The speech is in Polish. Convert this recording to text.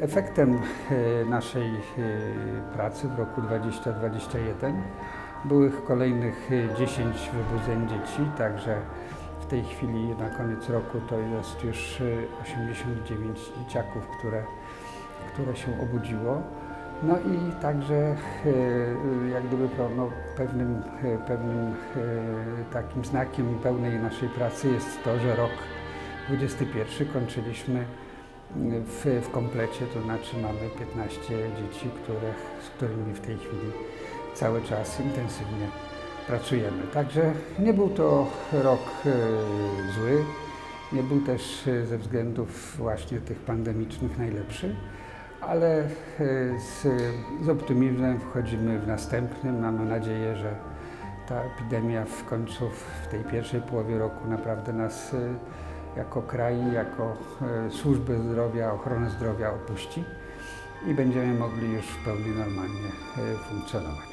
Efektem e, naszej e, pracy w roku 2021 były kolejnych e, 10 wybudzeń dzieci, także w tej chwili na koniec roku to jest już e, 89 dzieciaków, które, które się obudziło. No i także e, jak gdyby no, pewnym, e, pewnym e, takim znakiem pełnej naszej pracy jest to, że rok 21 kończyliśmy w, w komplecie, to znaczy mamy 15 dzieci, które, z którymi w tej chwili cały czas intensywnie pracujemy. Także nie był to rok e, zły, nie był też e, ze względów właśnie tych pandemicznych najlepszy, ale e, z, z optymizmem wchodzimy w następny. Mamy nadzieję, że ta epidemia w końcu w tej pierwszej połowie roku naprawdę nas jako kraj, jako e, służbę zdrowia, ochronę zdrowia opuści i będziemy mogli już w pełni normalnie e, funkcjonować.